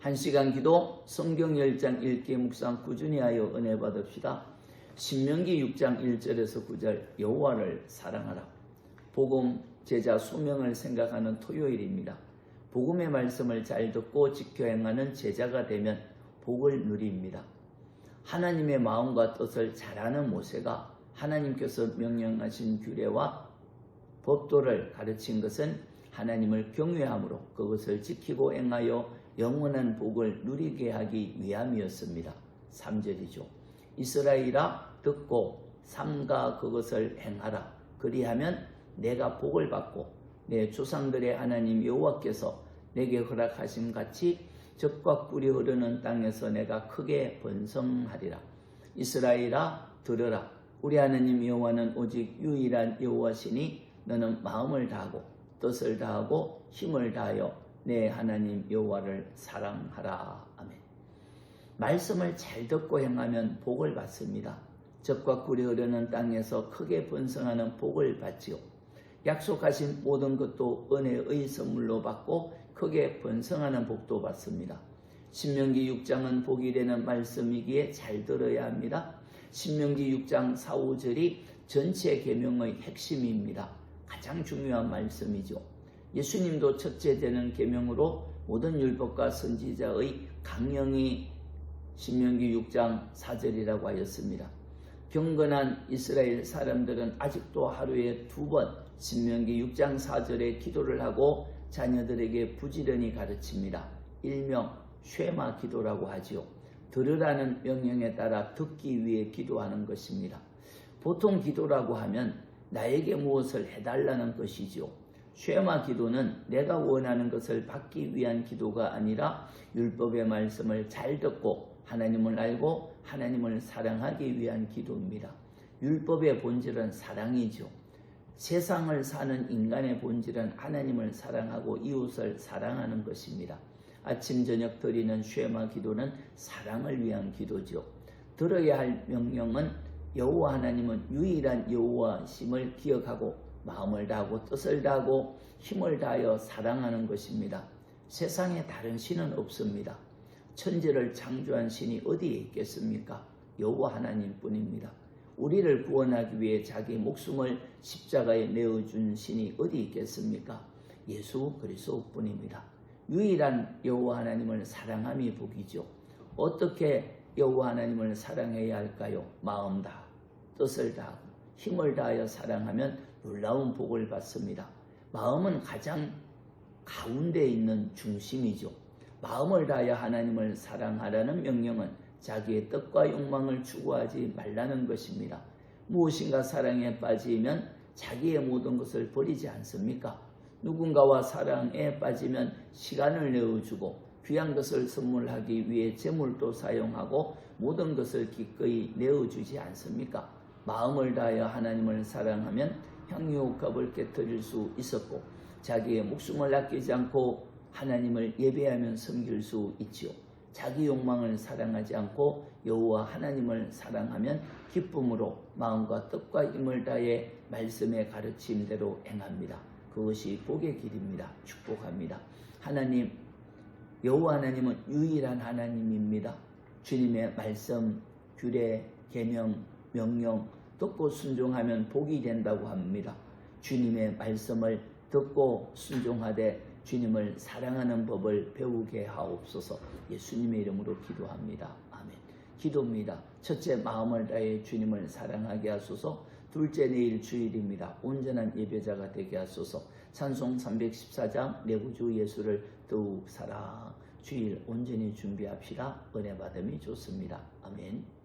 한 시간 기도 성경 10장 읽기 묵상 꾸준히 하여 은혜 받읍시다. 신명기 6장 1절에서 9절 여호와를 사랑하라. 복음 제자 소명을 생각하는 토요일입니다. 복음의 말씀을 잘 듣고 지켜 행하는 제자가 되면 복을 누립니다. 하나님의 마음과 뜻을 잘 아는 모세가 하나님께서 명령하신 규례와 법도를 가르친 것은 하나님을 경외함으로 그것을 지키고 행하여 영원한 복을 누리게 하기 위함이었습니다. 3절이죠. 이스라엘아 듣고 삼가 그것을 행하라. 그리하면 내가 복을 받고 내 조상들의 하나님 여호와께서 내게 허락하심 같이 적과 꿀이 흐르는 땅에서 내가 크게 번성하리라. 이스라엘아 들으라. 우리 하나님 여호와는 오직 유일한 여호와시니 너는 마음을 다하고 뜻을 다하고 힘을 다하여 내 하나님 여호와를 사랑하라. 아멘. 말씀을 잘 듣고 행하면 복을 받습니다. 적과 꿀이 흐르는 땅에서 크게 번성하는 복을 받지요. 약속하신 모든 것도 은혜의 선물로 받고 크게 번성하는 복도 받습니다. 신명기 6장은 복이 되는 말씀이기에 잘 들어야 합니다. 신명기 6장 4, 5절이 전체 계명의 핵심입니다. 가장 중요한 말씀이죠. 예수님도 첫째 되는 계명으로 모든 율법과 선지자의 강령이 신명기 6장 4절이라고 하였습니다. 경건한 이스라엘 사람들은 아직도 하루에 두 번 신명기 6장 4절에 기도를 하고 자녀들에게 부지런히 가르칩니다. 일명 쉐마 기도라고 하지요. 들으라는 명령에 따라 듣기 위해 기도하는 것입니다. 보통 기도라고 하면 나에게 무엇을 해달라는 것이지요. 쉐마 기도는 내가 원하는 것을 받기 위한 기도가 아니라 율법의 말씀을 잘 듣고 하나님을 알고 하나님을 사랑하기 위한 기도입니다. 율법의 본질은 사랑이죠. 세상을 사는 인간의 본질은 하나님을 사랑하고 이웃을 사랑하는 것입니다. 아침 저녁 드리는 쉐마 기도는 사랑을 위한 기도죠. 들어야 할 명령은 여호와 하나님은 유일한 여호와심을 기억하고 마음을 다하고 뜻을 다하고 힘을 다하여 사랑하는 것입니다. 세상에 다른 신은 없습니다. 천지를 창조한 신이 어디에 있겠습니까? 여호와 하나님뿐입니다. 우리를 구원하기 위해 자기 목숨을 십자가에 내어준 신이 어디 있겠습니까? 예수 그리스도뿐입니다. 유일한 여호와 하나님을 사랑함이 복이죠. 어떻게 여호와 하나님을 사랑해야 할까요? 마음 다, 뜻을 다하고 힘을 다하여 사랑하면 놀라운 복을 받습니다. 마음은 가장 가운데 있는 중심이죠. 마음을 다하여 하나님을 사랑하라는 명령은 자기의 뜻과 욕망을 추구하지 말라는 것입니다. 무엇인가 사랑에 빠지면 자기의 모든 것을 버리지 않습니까? 누군가와 사랑에 빠지면 시간을 내어주고 귀한 것을 선물하기 위해 재물도 사용하고 모든 것을 기꺼이 내어주지 않습니까? 마음을 다하여 하나님을 사랑하면 향유값을 깨뜨릴 수 있었고 자기의 목숨을 아끼지 않고 하나님을 예배하면 섬길 수 있지요. 자기 욕망을 사랑하지 않고 여호와 하나님을 사랑하면 기쁨으로 마음과 뜻과 힘을 다해 말씀의 가르침대로 행합니다. 그것이 복의 길입니다. 축복합니다. 하나님 여호와 하나님은 유일한 하나님입니다. 주님의 말씀, 규례, 계명, 명령 듣고 순종하면 복이 된다고 합니다. 주님의 말씀을 듣고 순종하되 주님을 사랑하는 법을 배우게 하옵소서 예수님의 이름으로 기도합니다. 아멘. 기도입니다. 첫째 마음을 다해 주님을 사랑하게 하소서. 둘째 내일 주일입니다. 온전한 예배자가 되게 하소서. 찬송 314장 내 구주 예수를 더욱 사랑. 주일 온전히 준비합시다. 은혜 받음이 좋습니다. 아멘.